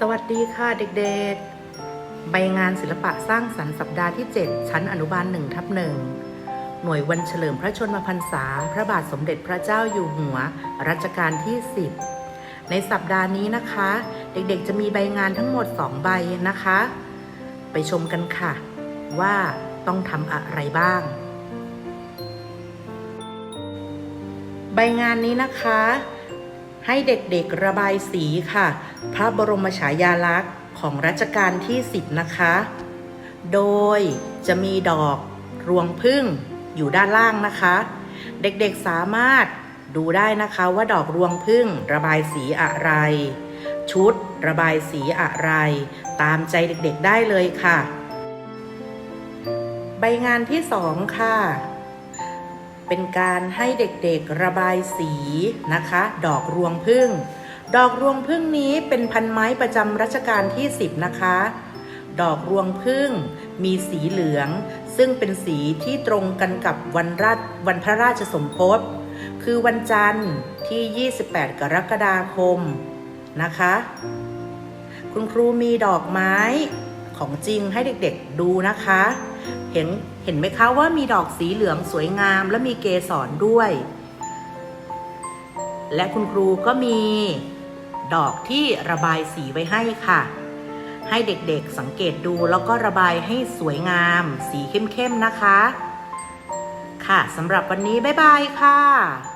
สวัสดีค่ะเด็กๆ ใบงานศิลปะสร้างสรรค์สัปดาห์ที่ 7 ชั้นอนุบาล1ทับหนึ่งหน่วยวันเฉลิมพระชนมพรรษา พระบาทสมเด็จพระเจ้าอยู่หัว รัชกาลที่ 10 ในสัปดาห์นี้นะคะ เด็กๆ จะมีใบงานทั้งหมด 2 ใบนะคะ ไปชมกันค่ะ ว่าต้องทำอะไรบ้าง ใบงานนี้นะคะ ให้เด็กๆระบายสีค่ะ พระบรมฉายาลักษณ์ของรัชกาลที่ 10 นะคะ โดยจะมีดอกรวงพึ่งอยู่ด้านล่างนะคะ เด็กๆสามารถดูได้นะคะว่าดอกรวงพึ่งระบายสีอะไร ชุดระบายสีอะไร ตามใจเด็กๆได้เลยค่ะ ใบงานที่สองค่ะ เป็นการให้เด็กๆระบายสีนะคะ ดอกรวงพึ่ง ดอกรวงพึ่งนี้เป็นพันไม้ประจำรัชกาลที่ 10 นะคะ ดอกรวงพึ่งมีสีเหลือง ซึ่งเป็นสีที่ตรงกันกับวันราชวันพระราชสมภพคือวันจันทร์ที่ 28 กรกฎาคมนะคะ คุณครูมีดอกไม้ของจริงให้เด็กๆดูนะคะ เห็นเห็นไหมคะว่ามีดอกสีเหลืองสวยงามและมีเกสรด้วย และคุณครูก็มีดอกที่ระบายสีไว้ให้ค่ะ ให้เด็กๆสังเกตดูแล้วก็ระบายให้สวยงาม สีเข้มๆนะคะ ค่ะสำหรับวันนี้ บ๊ายบายค่ะ